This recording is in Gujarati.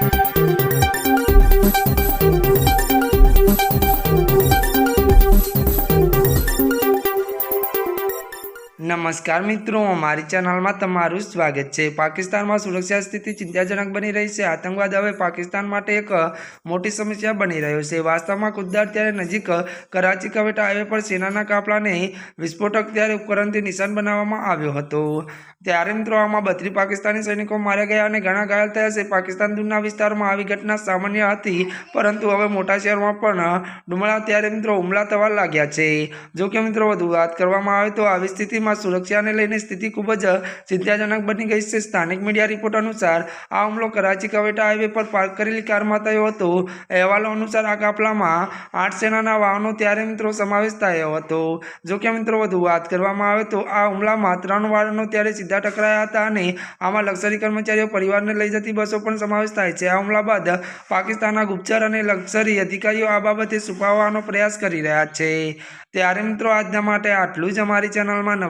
Thank you. નમસ્કાર મિત્રો, અમારી ચેનલમાં તમારું સ્વાગત છે. પાકિસ્તાનમાં સુરક્ષા સ્થિતિ ચિંતાજનક બની રહી છે. આતંકવાદ હવે પાકિસ્તાન માટે એક મોટી સમસ્યા બની રહ્યો છે. વાસ્તવમાં કુદ્દાર ત્યારે નજીક કરાચી કવેટા હાઈવે પર સેનાના કાફલાને વિસ્ફોટક ત્યારે ઉપકરણથી નિશાન બનાવવામાં આવ્યો હતો. ત્યારે મિત્રો, આમાં બત્રી પાકિસ્તાની સૈનિકો માર્યા ગયા અને ઘણા ઘાયલ થયા છે. પાકિસ્તાન દૂરના વિસ્તારમાં આવી ઘટના સામાન્ય હતી, પરંતુ હવે મોટા શહેરોમાં પણ ડુમળા ત્યારે મિત્રો હુમલા થવા લાગ્યા છે. જો કે મિત્રો, વધુ વાત કરવામાં આવે તો આવી સ્થિતિમાં સુરક્ષાને લઈને સ્થિતિ ખૂબ જ ચિંતાજનક બની ગઈ છે. સ્થાનિક મીડિયા રિપોર્ટ અનુસાર, આ હુમલો કરાચી કવેટા હાઈવે પર પાર્ક કરેલી કારમાં થયો હતો. અહેવાલો અનુસાર, આ કાફલામાં આઠ સેનાના વાહનો ત્યારે મિત્રો સમાવેશ થયો હતો. જો કે મિત્રો, વધુ વાત કરવામાં આવે તો આ હુમલામાં ત્રણ વાહનો ત્યારે સીધા ટકરાયા હતા અને આમાં લક્ઝરી કર્મચારીઓ પરિવારને લઈ જતી બસો પણ સમાવેશ થાય છે. આ હુમલા બાદ પાકિસ્તાનના ગુપ્તચર અને લક્ઝરી અધિકારીઓ આ બાબતે છુપાવવાનો પ્રયાસ કરી રહ્યા છે. ત્યારે મિત્રો, આજના માટે આટલું જ અમારી ચેનલમાં